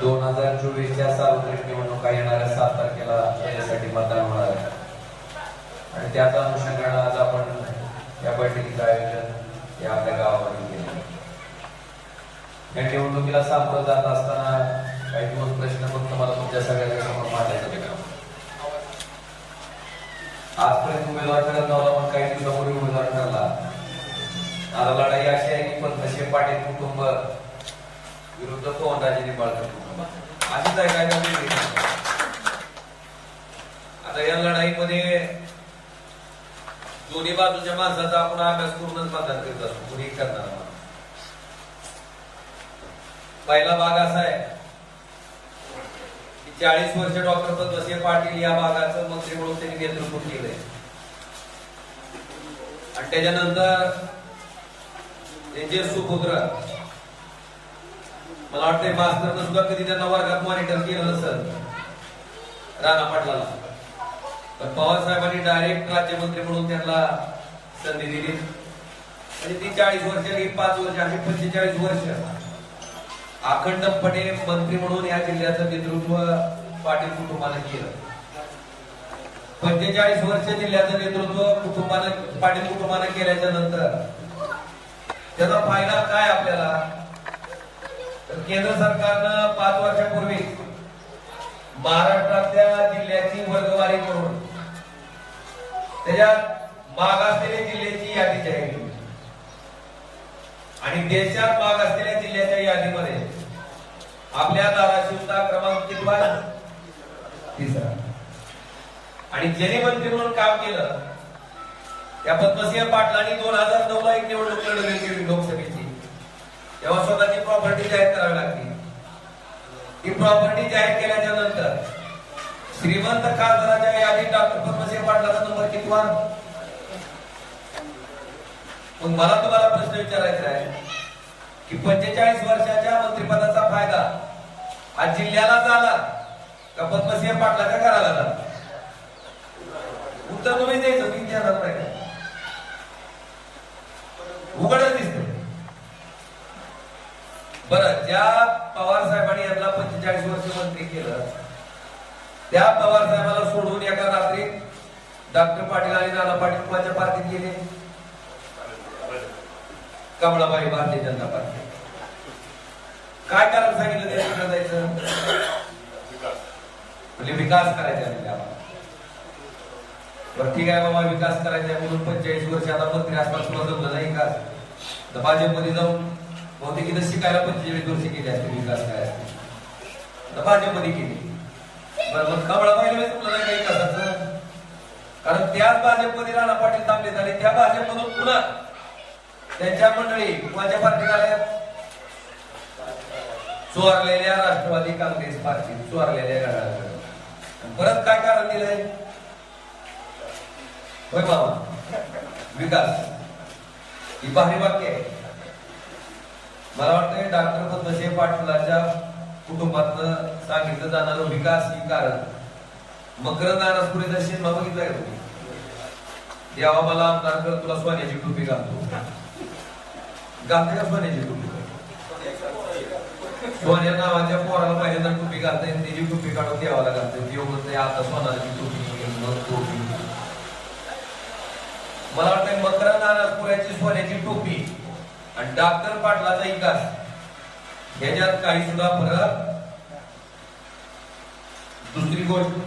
दोन हजार चोवीसच्या सार्वत्रिक निवडणुका येणाऱ्या सात तारखेला त्याच्यासाठी मतदान होणार आहे. आणि त्याच अनुषंगानं आज आपण या बैठकीचं आयोजन या आपल्या गावामध्ये केलं या निवडणुकीला सामोरं जात असताना काही दोन प्रश्न फक्त मला तुमच्या सगळ्यांच्या समोर मांडायचे आजपर्यंत उमेदवार ठरत नव्हता पण काही दिवसापूर्वी उमेदवार ठरला. आता लढाई अशी आहे की पद्मश्री पाटील कुटुंब विरुद्ध तो अंदाजे कुटुंब अशीच आहे काय आता या लढाईमध्ये दोन्ही बाजूच्या माणसाचा आपण अभ्यास करूनच मतदान करीत असतो. कुणी करणार पहिला भाग असा आहे की चाळीस वर्ष डॉक्टर पद्मसिंह पाटील या भागाचं मंत्री म्हणून त्यांनी नेतृत्व केलंय. आणि त्याच्यानंतर त्यांचे सुपुत्र मला वाटतंय मास्तरनं सुद्धा कधी त्यांना वर्गात मॉनिटर केलं नसेल. राणा पाटलाला. पण पवार साहेबांनी डायरेक्ट राज्यमंत्री म्हणून त्यांना संधी दिली. म्हणजे ती चाळीस वर्ष ही पाच वर्ष अशी पंचेचाळीस वर्ष. अखंडपणे मंत्री म्हणून या जिल्ह्याचं नेतृत्व पाटील कुटुंबानं केलं. पंचेचाळीस वर्ष जिल्ह्याचं नेतृत्व कुटुंबानं पाटील कुटुंबानं केल्याच्यानंतर त्याचा फायदा काय आपल्याला? तर केंद्र सरकारनं पाच वर्षापूर्वी महाराष्ट्रातल्या जिल्ह्याची वर्गवारी करून त्याच्यात मागासलेल्या जिल्ह्याची यादी जाहीर केली. आणि देशात माग असलेल्या जिल्ह्याच्या यादीमध्ये आपल्या धाराशिवचा क्रमांक कितवा तिसरा. आणि ज्यांनी मंत्री म्हणून काम केलं त्या पद्मसिंह पाटलांनी दोन हजार नऊ ला एक निवडणूक लढवली लोकसभेची. तेव्हा स्वतःची प्रॉपर्टी जाहीर करावी लागली ही प्रॉपर्टी जाहीर केल्याच्यानंतर श्रीमंत खासदाराच्या यादीत डॉक्टर पद्मसिंह पाटलाचा नंबर कितवा मग मला तुम्हाला प्रश्न विचारायचा आहे की पंचेचाळीस वर्षाच्या मंत्रिपदाचा फायदा हा जिल्ह्याला झाला का पद्मसिंह पाटलाच्या घराला झाला? उत्तर तुम्ही द्यायचं मी देणार नाही. उघडच ज्या पवार साहेबांनी यांना पंचेचाळीस वर्ष मंत्री केलं त्या पवार साहेबाला सोडून एका रात्री डॉक्टर पाटील आणि नाना पाटील कुणाच्या पार्टीत गेले? कमळाबाई भारतीय जनता पार्टी. काय कारण सांगितलं त्या तिकडे जायचं म्हणजे विकास करायचा आहे बरं ठीक आहे बाबा विकास करायचा आहे म्हणून पंचेचाळीस वर्ष आता मंत्री असताना तुला जमलं नाही का? तर भाजपमध्ये जाऊन बहुतेक इथं शिकायला पंचेचाळीस वर्ष केली असते विकास काय? असते तर भाजपमध्ये केली बरोबर कमळा पाहिलं तुला नाही काही कसाचं कारण त्याच भाजपमध्ये राणा पाटील थांबले झाले त्या भाजपमधून पुन्हा त्यांच्या मंडळी माझ्या पार्टीत आल्या. चोरलेल्या राष्ट्रवादी काँग्रेस पार्टी चोरलेल्या गडाकडे परत काय कारण दिलंय? होय बाबा विकास. ही भारी वाक्य आहे. मला वाटतंय डॉक्टर पद्मशे पाटलाच्या कुटुंबातनं सांगितलं जाणारं विकास ही कारण. मकरंद अनासपुरीचा सिनेमा बघितलाय का तुम्ही? देवा मला आमदार कर तुला सोन्याची टोपी घालतो. घालते का सोन्याची टोपी. सोन्या नावाच्या पोराला पाहिजे टोपी घालते त्याची टोपी काढून देवाला घालते देव म्हणते आता सोनाची टोपी मग टोपी मला वाटतं मकरंद नारसपुऱ्याची सोन्याची टोपी आणि डॉक्टर पाटलाचा विकास ह्याच्यात काही सुद्धा फरक दुसरी गोष्ट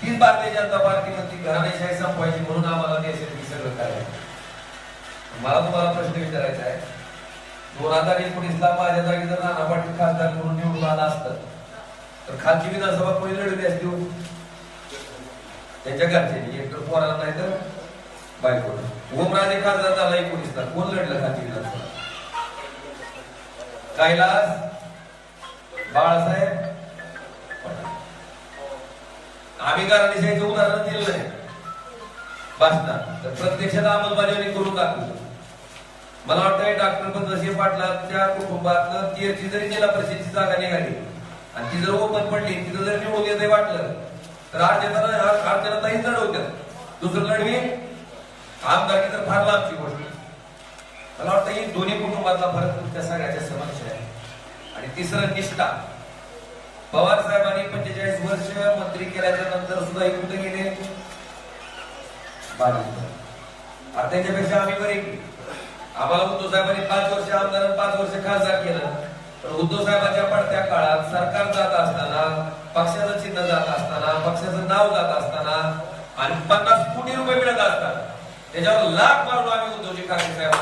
तीन भारतीय जनता पार्टी म्हणते घराणेशाही संपवायची म्हणून आम्हाला देशात हे सगळं काय मला तुम्हाला प्रश्न विचारायचा आहे. दोन हजार एकोणीसला माझ्या जागी जर नाना पाटील खासदार म्हणून निवडून आला असतं तर खालची विधानसभा कोणी लढवली असती हो? त्यांच्या घरचे एक तर पोराला नाही तर बायको ओमराजे खासदार झाला एकोणीसला कोण लढलं खालची विधानसभा? कैलास बाळासाहेब आम्ही घराणेशाहीचं उदाहरण दिलं आहे भाषणात तर प्रत्यक्षात अंमलबजावणी करून दाखवलं. मला वाटतंय डॉक्टर पद्मसिंह पाटलाच्या कुटुंबातलं ती जरी जिल्हा परिषदची जागा निघाली. आणि ती जर ओपन पडली तिथं जर निवडून येते वाटलं तर अर्जनाला अर्जनाताही चढवत्यात दुसरं लढवी? आमदारकी तर फार लांबची गोष्ट. मला वाटतं ही दोन्ही कुटुंबातला फरक तुमच्या सगळ्याच्या समक्ष आहे. आणि तिसरं निष्ठा. पवार साहेबांनी पंचेचाळीस वर्ष मंत्री केल्याच्यानंतर सुद्धा कुठे गेले? आता त्याच्यापेक्षा आम्ही बरे आम्हाला उद्धव साहेबांनी पाच वर्ष आमदार पाच वर्ष खासदार केलं. पण उद्धव साहेबांच्या पडत्या काळात सरकार जात असताना पक्षाचं चिन्ह जात असताना पक्षाचं नाव जात असताना आणि पन्नास कोटी रुपये मिळत असताना त्याच्यावर लाख मारून आम्ही उद्धवजी ठाकरे साहेब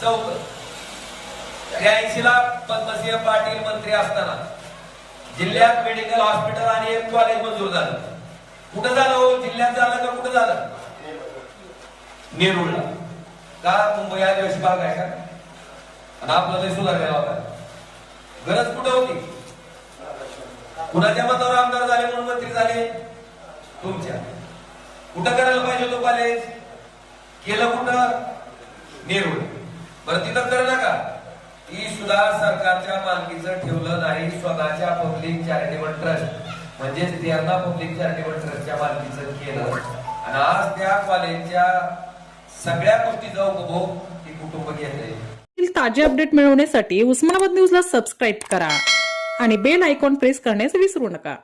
चौथ. त्र्याऐंशी ला पद्मसिंह पाटील मंत्री असताना जिल्ह्यात मेडिकल हॉस्पिटल आणि एक कॉलेज मंजूर झालं. कुठं झालं हो? जिल्ह्यात झालं का कुठं झालं? नेरूळला. का मुंबई आदिवासी भाग आहे का? आणि आपलं लय सुधारलेला होता गरज कुठं होती? कुणाच्या मतावर आमदार झाले म्हणून मंत्री झाले? तुमच्या. कुठं करायला पाहिजे होतं कॉलेज केलं कुठं? नेरूळ. बरं तिथं कर नका. ती सुद्धा सरकारच्या मालकीचं ठेवलं नाही. स्वतःच्या पब्लिक चॅरिटेबल ट्रस्ट म्हणजेच तेरणा पब्लिक चॅरिटेबल ट्रस्टच्या मालकीचं केलं. आणि आज त्या कॉलेजच्या सगळ्या गोष्टीचा उपभोग ती कुटुंब घेते. ताजे अपडेट मिळवण्यासाठी उस्मानाबाद न्यूजला सबस्क्राईब करा. आणि बेल आयकॉन प्रेस करण्यास विसरू नका.